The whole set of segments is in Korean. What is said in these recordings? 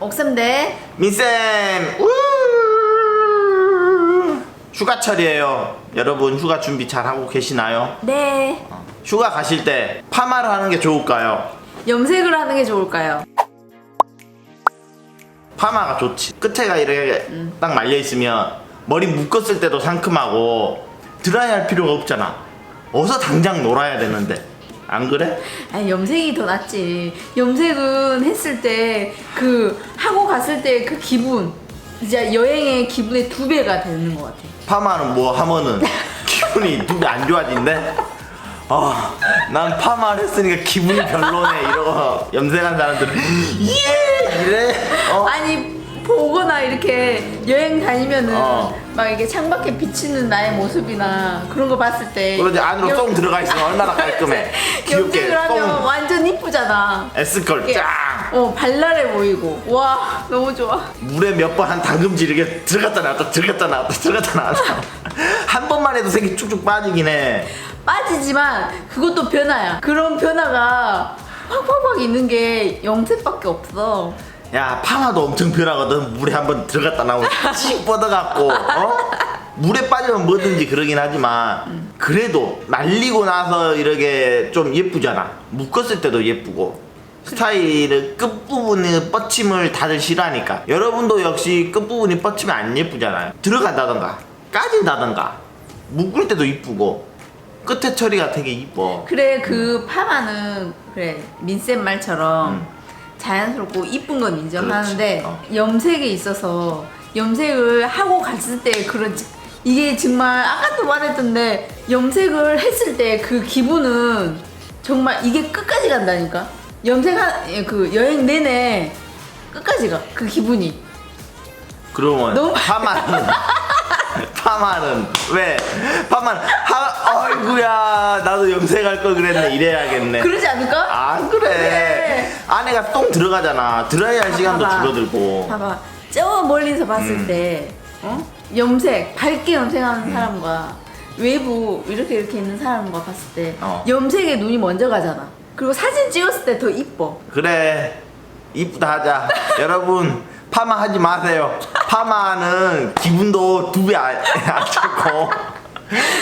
옥샘대 민쌤 우! 휴가철이에요. 여러분 휴가 준비 잘 하고 계시나요? 네 휴가 가실 때 파마를 하는 게 좋을까요? 염색을 하는 게 좋을까요? 파마가 좋지. 끝에가 이렇게 딱 말려 있으면 머리 묶었을 때도 상큼하고 드라이 할 필요가 없잖아. 어서 당장 놀아야 되는데. 안 그래? 아니 염색이 더 낫지 염색은 했을 때 그 하고 갔을 때 그 기분 진짜 여행의 기분의 두 배가 되는 것 같아 파마는 뭐 하면은 기분이 두 배 안 좋아진대? 아, 난 파마를 했으니까 기분이 별로네. 이러고 염색한 사람들은 예! 이래. 어? 아니 보거나 이렇게 여행 다니면은 어. 막 이게 창밖에 비치는 나의 모습이나 그런 거 봤을 때 그러지 안으로 염- 똥 들어가 있으면 얼마나 깔끔해. 귀엽게 염색을 하면 똥 완전 이쁘잖아. 에스컬 이게 쫙. 어 발랄해 보이고. 와 너무 좋아. 물에 몇 번한 당금질 이렇게 들어갔다 나왔다 들어갔다 나왔다 들어갔다 나왔다. 한 번만 해도 색이 쭉쭉 빠지긴 해. 빠지지만 그것도 변화야. 그런 변화가 확확확 있는 게 염색밖에 없어 야 파마도 엄청 변하거든. 물에 한번 들어갔다 나오면 씩 뻗어갖고 어? 물에 빠지면 뭐든지 그러긴 하지만 그래도 말리고 나서 이렇게 좀 예쁘잖아. 묶었을 때도 예쁘고. 스타일을 끝부분에 뻗침을 다들 싫어하니까. 여러분도 역시 끝부분이 뻗치면 안 예쁘잖아요. 들어간다던가 까진다던가 묶을 때도 이쁘고 끝에 처리가 되게 이뻐. 그래 그 파마는 그래 민쌤 말처럼 음. 자연스럽고 이쁜 건 인정하는데 그렇지, 어. 염색에 있어서 염색을 하고 갔을 때 그런 지- 이게 정말 아까도 말했던데 염색을 했을 때 그 기분은 정말 이게 끝까지 간다니까? 염색한 예, 그 여행 내내 끝까지 가그 기분이. 그러면 너무 파마는 파마는 왜? 파마는 하 어이구야 나도 염색할 걸 그랬네. 이래야겠네. 그러지 않을까? 안 그래. 그래. 안에가 똥 들어가잖아. 드라이할 시간도 봐봐. 줄어들고. 봐봐. 저 멀리서 봤을 음. 때 어? 염색 밝게 염색하는 사람과 외부 이렇게 이렇게 있는 사람과 봤을 때 어. 염색에 눈이 먼저 가잖아. 그리고 사진 찍었을 때 더 이뻐. 그래. 이쁘다 하자. 여러분 파마 하지 마세요. 파마는 기분도 두 배 안 좋고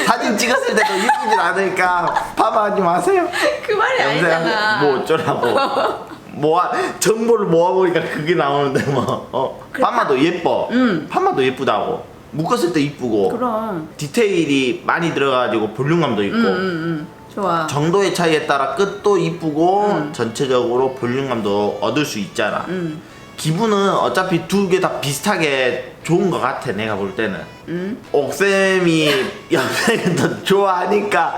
사진 찍었을 때도 이쁘진 않으니까 파마 하지 마세요. 그 말이 아니잖아. 뭐 어쩌라고. 모아 정보를 모아보니까 그게 나오는데 뭐. 어. 파마도 예뻐. 음. 파마도 예쁘다고. 묶었을 때 이쁘고. 그럼. 디테일이 많이 들어가지고 볼륨감도 있고. 응응응. 음, 좋아. 정도의 차이에 따라 끝도 이쁘고 음. 전체적으로 볼륨감도 얻을 수 있잖아. 응 기분은 어차피 두 개 다 비슷하게 좋은 것 같아 내가 볼 때는 응? 옥쌤이 염색을 더 좋아하니까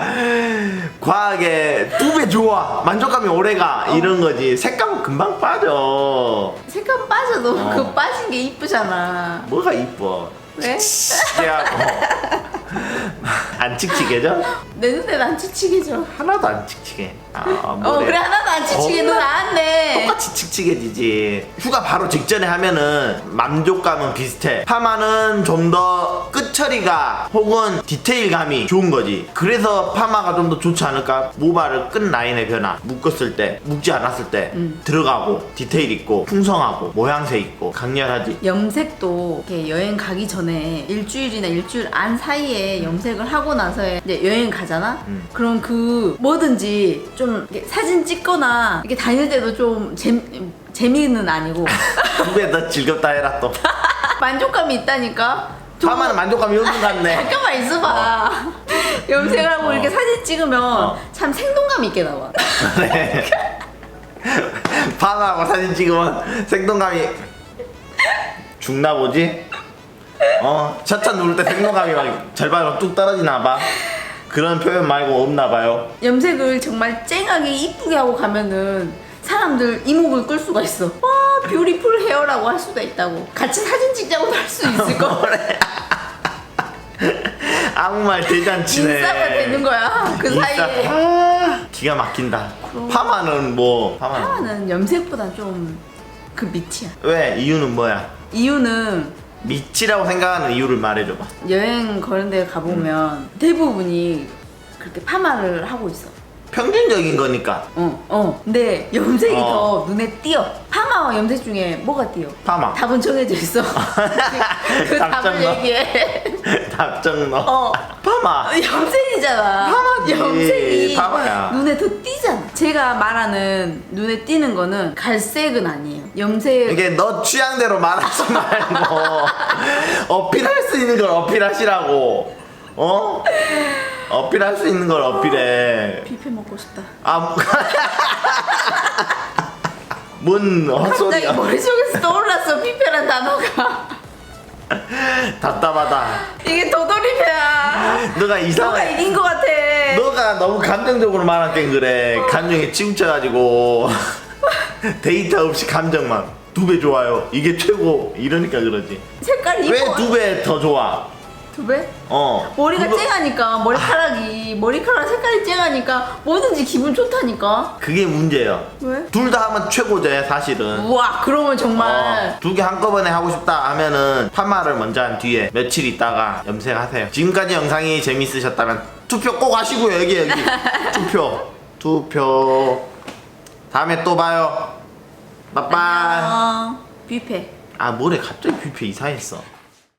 과하게 두 배 좋아 만족감이 오래가 어. 이런 거지 색감은 금방 빠져 색감 빠져도 어. 그 빠진 게 이쁘잖아 뭐가 이뻐 왜? 칙칙하고 안 칙칙해져? 내 눈에 난 치치게져 하나도 안 칙칙해 아, 어 뭐래. 그래 하나도 안 치치게 어. 너 나왔네 똑같이 칙칙해지지 휴가 바로 직전에 하면은 만족감은 비슷해 파마는 좀 더 끝처리가 혹은 디테일감이 좋은 거지 그래서 파마가 좀 더 좋지 않을까 모발을 끝 라인의 변화 묶었을 때 묶지 않았을 때 음. 들어가고 디테일 있고 풍성하고 모양새 있고 강렬하지 염색도 이렇게 여행 가기 전에 일주일이나 일주일 안 사이에 염색을 하고 나서 이제 여행 가잖아? 음. 그럼 그 뭐든지 좀 이렇게 사진 찍거나 이렇게 다닐 때도 좀 재, 재미는 아니고 두배더 즐겁다 해라 또 만족감이 있다니까? 좀- 파마는 만족감이 없는 것 같네 잠깐만 있어봐 염색을 하고 어. 이렇게 사진 찍으면 어. 참 생동감 있게 나와 네. 파마하고 사진 찍으면 생동감이 죽나 보지? 어, 샷샷 누를 때 생동감이 막 절반으로 뚝 떨어지나 봐. 그런 표현 말고 없나 봐요. 염색을 정말 쨍하게 이쁘게 하고 가면은 사람들 이목을 끌 수가 있어 와 뷰티풀 헤어라고 할 수도 있다고 같이 사진 찍자고도 할 수 있을 거 그래. 아무 말 대잔치네. 인싸가 되는 거야 그 인싸. 사이에 아, 기가 막힌다. 파마는 뭐 파마는 파마는 염색보다 좀 그 밑이야 왜 이유는 뭐야? 이유는 미치라고 생각하는 이유를 말해줘봐. 여행 그런 데 가보면 대부분이 그렇게 파마를 하고 있어 평균적인 거니까 어, 어. 근데 염색이 어. 더 눈에 띄어. 파마와 염색 중에 뭐가 띄어? 파마. 답은 정해져 있어. 그답 답을. 얘기해. 답정 너 어. 파마 염색이잖아. 파마지. 염색이 파마야. 눈에 더 띄잖아. 제가 말하는 눈에 띄는 거는 갈색은 아니에요. 염색. 이게 너 취향대로 말하지 말고 어필할 수 있는 걸 어필하시라고 어? 어필할 수 있는 걸 어필해 뷔페 먹고 싶다. 아, 뭐- 뭔 갑자기 헛소리야 머릿속에서 떠올랐어. 뷔페란 단어가. 답답하다 이게 도돌이패야. 너가 너가 이상해 이긴 것 같아. 너가 너무 감정적으로 말한 게 그래 감정에 치우쳐가지고 데이터 없이 감정만 두 배 좋아요 이게 최고 이러니까 그러지 색깔이 왜 이뻐. 두배 더 좋아 두 배? 어 머리가 그거- 쨍하니까 머리카락이 머리카락 색깔이 쨍하니까 뭐든지 기분 좋다니까. 그게 문제예요 왜? 둘 다 하면 최고죠 사실은 우와 그러면 정말 두 개 한꺼번에 하고 싶다 하면은 파마를 먼저 한 뒤에 며칠 있다가 염색하세요. 지금까지 영상이 재밌으셨다면 투표 꼭 하시고요 여기 여기 투표 투표 다음에 또 봐요. 빠빠. 어, 뷔페. 아 뭐래 갑자기 뷔페 이사했어.